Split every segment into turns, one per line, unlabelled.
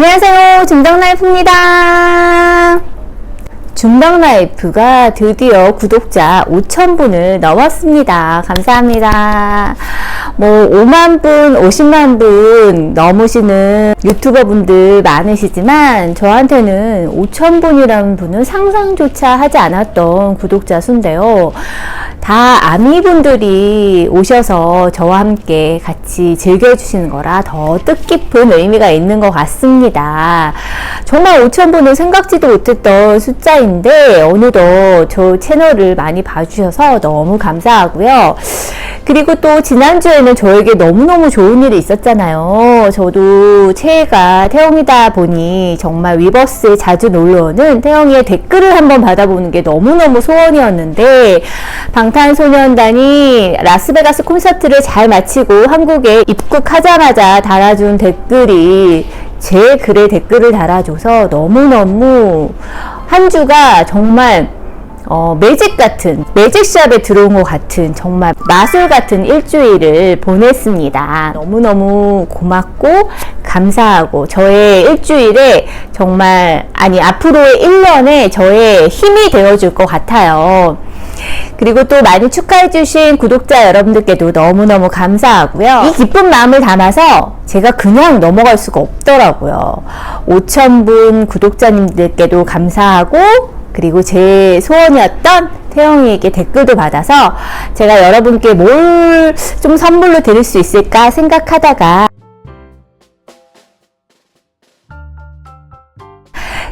안녕하세요. 중덕라이프입니다. 중덕라이프가 드디어 구독자 5,000분을 넘었습니다. 감사합니다. 뭐, 5만 분, 50만 분 넘으시는 유튜버 분들 많으시지만, 저한테는 5,000분이라는 분은 상상조차 하지 않았던 구독자 수인데요. 다 아미분들이 오셔서 저와 함께 같이 즐겨주시는 거라 더 뜻깊은 의미가 있는 것 같습니다. 정말 5,000분은 생각지도 못했던 숫자인데, 어느덧 저 채널을 많이 봐주셔서 너무 감사하고요. 그리고 또 지난주에는 저에게 너무너무 좋은 일이 있었잖아요. 저도 새해가 태영이다 보니 정말 위버스에 자주 놀러오는 태영이의 댓글을 한번 받아보는 게 너무너무 소원이었는데 방탄소년단이 라스베가스 콘서트를 잘 마치고 한국에 입국하자마자 달아준 댓글이 제 글에 댓글을 달아줘서 너무너무 한 주가 정말 어, 매직 같은, 매직샵에 들어온 것 같은, 정말 마술 같은 일주일을 보냈습니다. 너무너무 고맙고, 감사하고, 저의 일주일에 정말, 아니, 앞으로의 1년에 저의 힘이 되어줄 것 같아요. 그리고 또 많이 축하해주신 구독자 여러분들께도 너무너무 감사하고요. 이 기쁜 마음을 담아서 제가 그냥 넘어갈 수가 없더라고요. 5,000분 구독자님들께도 감사하고, 그리고 제 소원이었던 태영이에게 댓글도 받아서 제가 여러분께 뭘 좀 선물로 드릴 수 있을까 생각하다가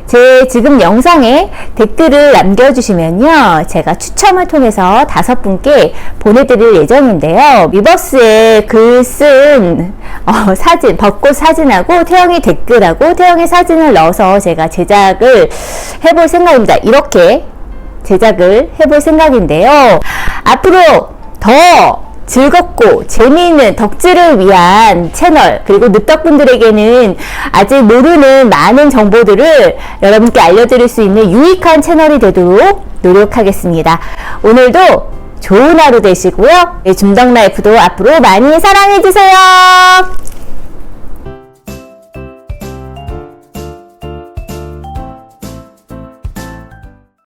제 지금 영상에 댓글을 남겨주시면요. 제가 추첨을 통해서 다섯 분께 보내드릴 예정인데요. 위버스에 글 쓴 어, 사진, 벚꽃 사진하고 태영이 댓글하고 태영이 사진을 넣어서 제가 제작을 해볼 생각입니다. 이렇게 제작을 해볼 생각인데요. 앞으로 더 즐겁고 재미있는 덕질을 위한 채널 그리고 늦덕분들에게는 아직 모르는 많은 정보들을 여러분께 알려드릴 수 있는 유익한 채널이 되도록 노력하겠습니다. 오늘도 좋은 하루 되시고요. 네, 중덕라이프도 앞으로 많이 사랑해주세요.